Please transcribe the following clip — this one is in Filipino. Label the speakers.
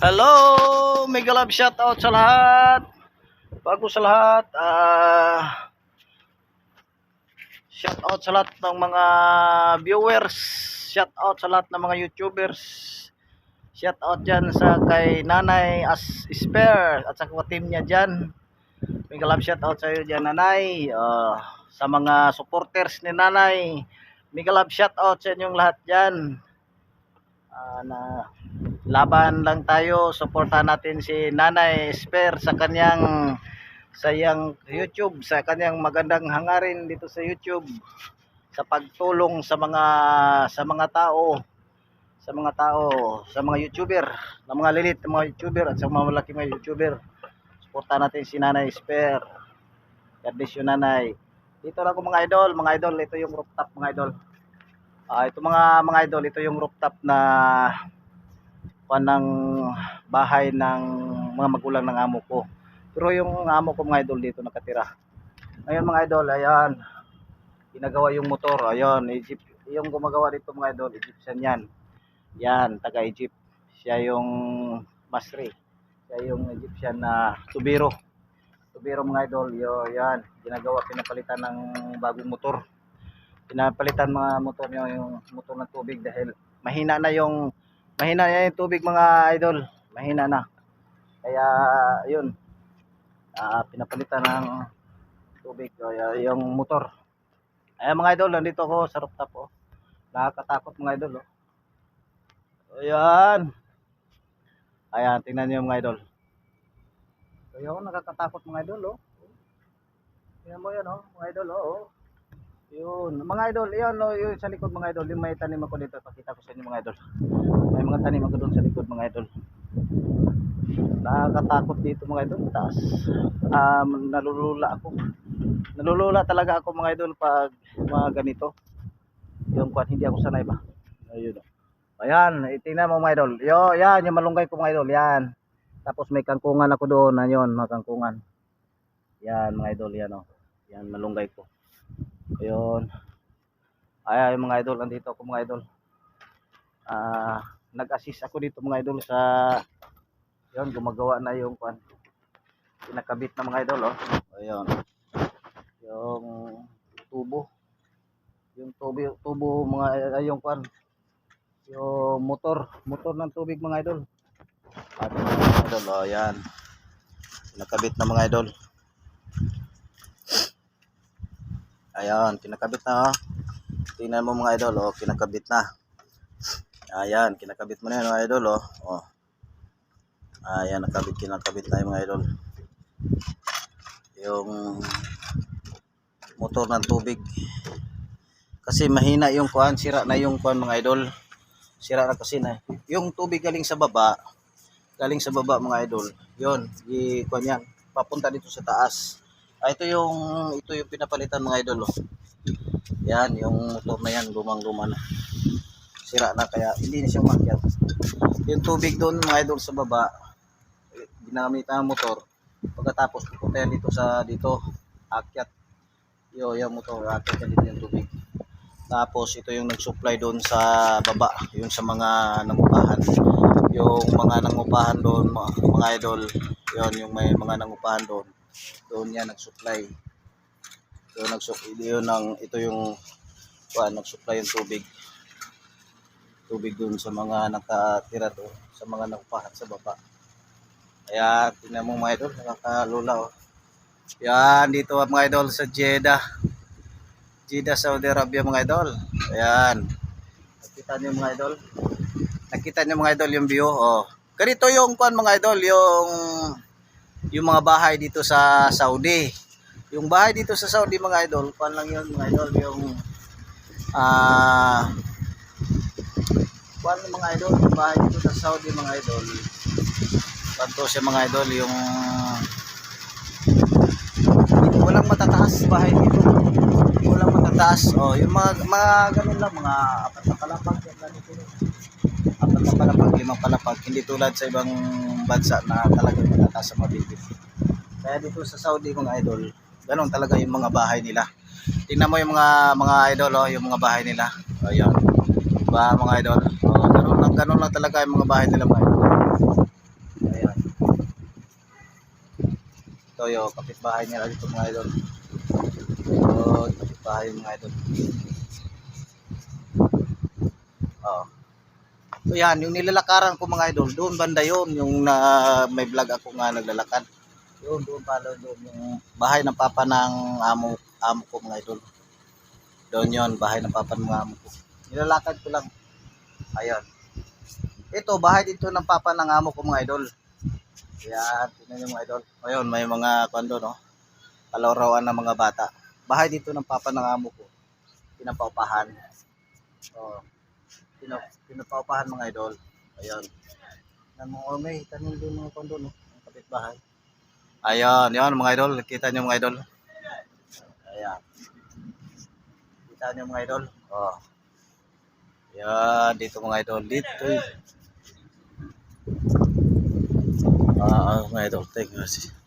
Speaker 1: Hello! Mega love shoutout sa lahat. Bago sa lahat, ah shoutout sa lahat ng mga viewers. Shoutout sa lahat ng mga YouTubers. Shoutout dyan sa kay Nanay as spare at sa team niya dyan. Mega love shoutout sa iyo dyan, Nanay. Ah, sa mga supporters ni Nanay. Mega love shoutout sa inyong lahat dyan. Ah, na laban lang tayo. Suportahan natin si Nanay Esper sa kanyang sa yang YouTube sa kanyang magandang hangarin dito sa YouTube. Sa pagtulong sa mga sa mga tao. Sa mga tao sa mga YouTuber. Na mga lilit na mga YouTuber at sa mga malaki mga YouTuber. Suportahan natin si Nanay Esper. God bless you Nanay. Dito lang ako mga idol. Mga idol ito yung rooftop mga idol. Ah, ito mga mga idol ito yung rooftop na kuan ng bahay ng mga magulang ng amo ko. Pero yung amo ko mga idol dito nakatira. Ngayon mga idol, ayan. Ginagawa yung motor, ayan, Egypt. Yung gumagawa dito mga idol, Egyptian yan. Yan, taga Egypt. Siya yung Masri. Siya yung Egyptian na tubiro. Tubiro mga idol, yo, yan. Ginagawa, pinapalitan ng bagong motor. Pinapalitan mga motor niya yung motor ng tubig dahil mahina na yung mahina na yung tubig mga idol mahina na kaya yun ah pinapalitan ng tubig kaya yung motor ayan mga idol nandito ako sa rooftop oh. nakakatakot mga idol oh. ayan ayan tingnan niyo mga idol kaya ako nakakatakot mga idol oh. tingnan mo yan oh mga idol oh. Yun, mga idol, yan no, yun sa likod mga idol, yung may tanim ako dito, pakita ko sa inyo mga idol. May mga tanim ako doon sa likod mga idol. Nakakatakot dito mga idol, taas. Um, nalulula ako. Nalulula talaga ako mga idol pag mga ganito. Yung kwan, hindi ako sanay ba? Ayun. oh. Ayan, itingnan mo mga idol. Yo, yan, yung malunggay ko mga idol, yan. Tapos may kangkungan ako doon, ayun, mga kangkungan. Yan mga idol, yan oh. Yan, malunggay ko. Ayun. Ay, ay mga idol, andito ako mga idol. Ah, nag-assist ako dito mga idol sa yun, gumagawa na yung kwan. Pinakabit na mga idol, oh. Ayun. Yung tubo. Yung tubo, tubo mga ay, yung. Yung motor, motor ng tubig mga idol. At mga idol, oh, yan. Pinakabit na mga idol. Ayan, kinakabit na oh. Tingnan mo mga idol, oh, kinakabit na. Ayan, kinakabit mo na yan mga idol, oh. oh. Ayan, nakabit, kinakabit na yung mga idol. Yung motor ng tubig. Kasi mahina yung kuan, sira na yung kuan mga idol. Sira na kasi na. Yung tubig galing sa baba, galing sa baba mga idol. Yun, i kuan yan, papunta dito sa taas. Ah, ito yung ito yung pinapalitan mga idol oh. Yan, yung motor na yan, lumang-luma na. Sira na kaya hindi na siya umakyat. Yung tubig doon mga idol sa baba, ginamit ang motor. Pagkatapos pupunta dito sa dito, akyat. Yo, yung motor, akyat dito yung tubig. Tapos ito yung nag-supply doon sa baba, yung sa mga nangupahan. Yung mga nangupahan doon, mga, mga idol, yon yung may mga nangupahan doon doon yan nag-supply. So nag-supply yun ang ito yung kuan nag-supply yung tubig. Tubig doon sa mga nakatira doon sa mga nakupahan sa baba. Kaya tingnan mo mga idol nakakalula oh. Yan dito mga idol sa Jeddah. Jeddah Saudi Arabia mga idol. Ayan. Nakita niyo mga idol? Nakita niyo mga idol yung view oh. Ganito yung kuan mga idol yung yung mga bahay dito sa Saudi. Yung bahay dito sa Saudi mga idol, kuan lang yun mga idol, yung ah lang mga idol, yung bahay dito sa Saudi mga idol. Tanto siya mga idol, yung walang matataas bahay dito. Walang matataas. Oh, yung mga mga ganun lang mga apat na palapag ganito. Apat na palapag, hindi mapalapag. Hindi tulad sa ibang bansa na talagang matataas sa mabibig. Kaya dito sa Saudi mga idol, ganun talaga yung mga bahay nila. Tingnan mo yung mga mga idol, oh, yung mga bahay nila. Ayun. Ba diba, mga idol? Oh, ganun lang, ganun lang talaga yung mga bahay nila. Ba? Ayun. Ito yung kapitbahay nila dito mga idol. So, kapitbahay mga idol. So yan, yung nilalakaran ko mga idol, doon banda yun, yung na may vlog ako nga naglalakad. Yun, doon pala doon yung bahay ng papa ng amo, amo ko mga idol. Doon yun, bahay ng papa ng amo ko. Nilalakad ko lang. Ayun. Ito, bahay dito ng papa ng amo ko mga idol. Yan, tingnan niyo mga idol. Ayun, may mga kondo, no? Kaloroan ng mga bata. Bahay dito ng papa ng amo ko. Pinapaupahan. Oh. Pina, pinapaupahan mga idol. Ayun. Yan mga oh, may tanim din mga kondo, no? Ang kapitbahay. Ayun, yun mga idol. Kita niyo mga idol. Ayan. Kita niyo mga idol. Oh. Yan, dito mga idol. Dito. Ah, mga idol. Thank you.